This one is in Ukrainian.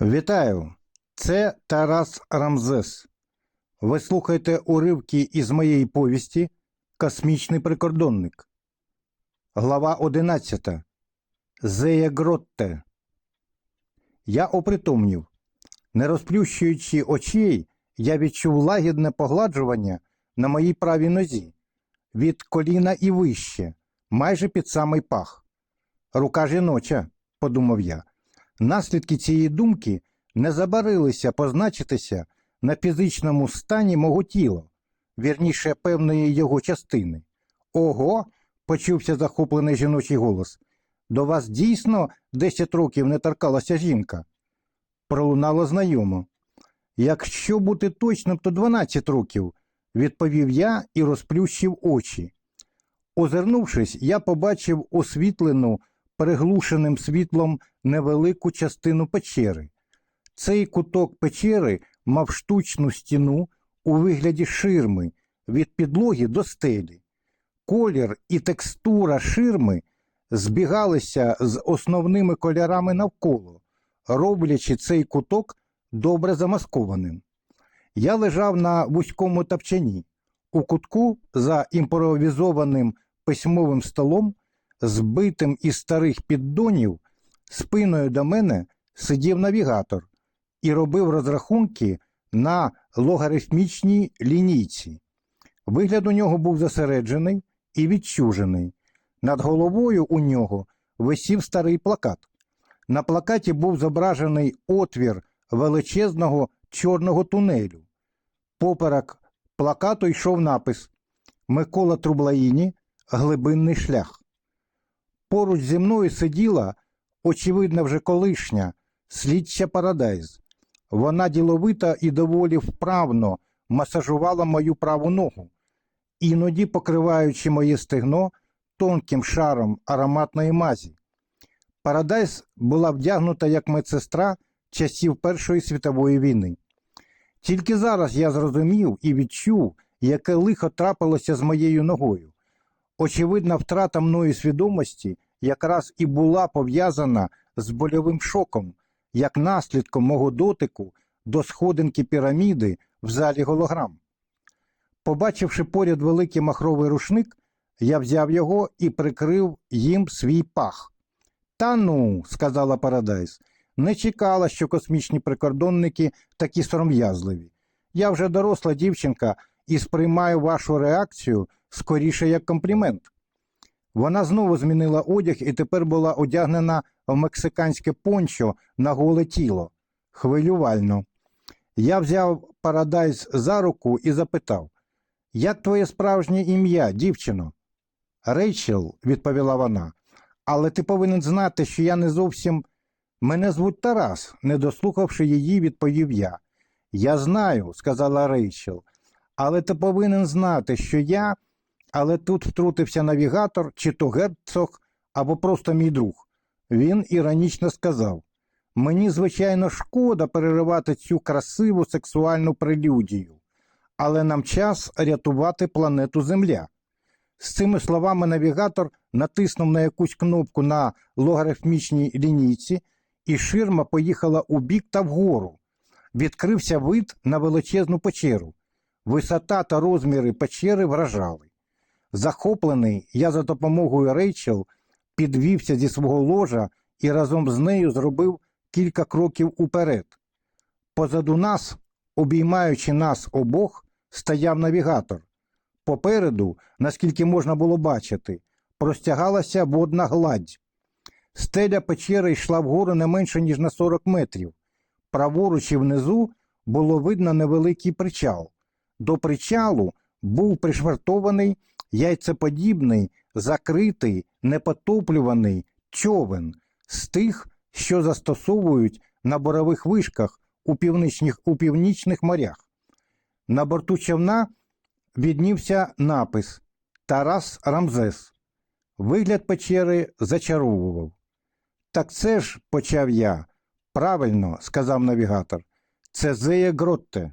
Вітаю! Це Тарас Рамзес. Ви слухаєте уривки із моєї повісті Космічний прикордонник. Глава 11. Зея Гротте. Я опритомнів. Не розплющуючи очей, я відчув лагідне погладжування на моїй правій нозі, від коліна і вище, майже під самий пах. Рука жіноча, подумав я. Наслідки цієї думки не забарилися позначитися на фізичному стані мого тіла, вірніше певної його частини. Ого, почувся захоплений жіночий голос. До вас дійсно 10 років не торкалася жінка. Пролунало знайомо. Якщо бути точним, то 12 років, відповів я і розплющив очі. Озирнувшись, я побачив освітлену переглушеним світлом невелику частину печери. Цей куток печери мав штучну стіну у вигляді ширми від підлоги до стелі. Колір і текстура ширми збігалися з основними кольорами навколо, роблячи цей куток добре замаскованим. Я лежав на вузькому тапчані. У кутку за імпровізованим письмовим столом збитим із старих піддонів, спиною до мене сидів навігатор і робив розрахунки на логарифмічній лінійці. Вигляд у нього був зосереджений і відчужений. Над головою у нього висів старий плакат. На плакаті був зображений отвір величезного чорного тунелю. Поперек плакату йшов напис Микола Трублаїні Глибинний шлях. Поруч зі мною сиділа, очевидно, вже колишня, слідча Парадайз. Вона діловито і доволі вправно масажувала мою праву ногу, іноді покриваючи моє стегно тонким шаром ароматної мазі. Парадайз була вдягнута як медсестра часів Першої світової війни. Тільки зараз я зрозумів і відчув, яке лихо трапилося з моєю ногою. Очевидна втрата мною свідомості якраз і була пов'язана з больовим шоком, як наслідком мого дотику до сходинки піраміди в залі голограм. Побачивши поряд великий махровий рушник, я взяв його і прикрив їм свій пах. Та ну, сказала Парадайз, не чекала, що космічні прикордонники такі сором'язливі. Я вже доросла дівчинка і сприймаю вашу реакцію скоріше як комплімент. Вона знову змінила одяг і тепер була одягнена в мексиканське пончо на голе тіло. Хвилювально. Я взяв Парадайз за руку і запитав: Як твоє справжнє ім'я, дівчино? Рейчел, відповіла вона, але ти повинен знати, що я не зовсім. Мене звуть Тарас, не дослухавши її, відповів я. Я знаю, сказала Рейчел, але ти повинен знати, що я. Але тут втрутився навігатор, чи то герцог, або просто мій друг. Він іронічно сказав: Мені, звичайно, шкода переривати цю красиву сексуальну прелюдію, але нам час рятувати планету Земля. З цими словами навігатор натиснув на якусь кнопку на логарифмічній лінійці, і ширма поїхала у бік та вгору. Відкрився вид на величезну печеру. Висота та розміри печери вражали. Захоплений, я за допомогою Рейчел підвівся зі свого ложа і разом з нею зробив кілька кроків уперед. Позаду нас, обіймаючи нас обох, стояв навігатор. Попереду, наскільки можна було бачити, простягалася водна гладь. Стеля печери йшла вгору не менше, ніж на 40 метрів. Праворуч і внизу було видно невеликий причал. До причалу був пришвартований яйцеподібний, закритий, непотоплюваний човен з тих, що застосовують на борових вишках у північних, у північних морях. На борту човна віднівся напис Тарас Рамзес. Вигляд печери зачаровував. Так це ж, почав я. Правильно, сказав навігатор, це Зея Гротте.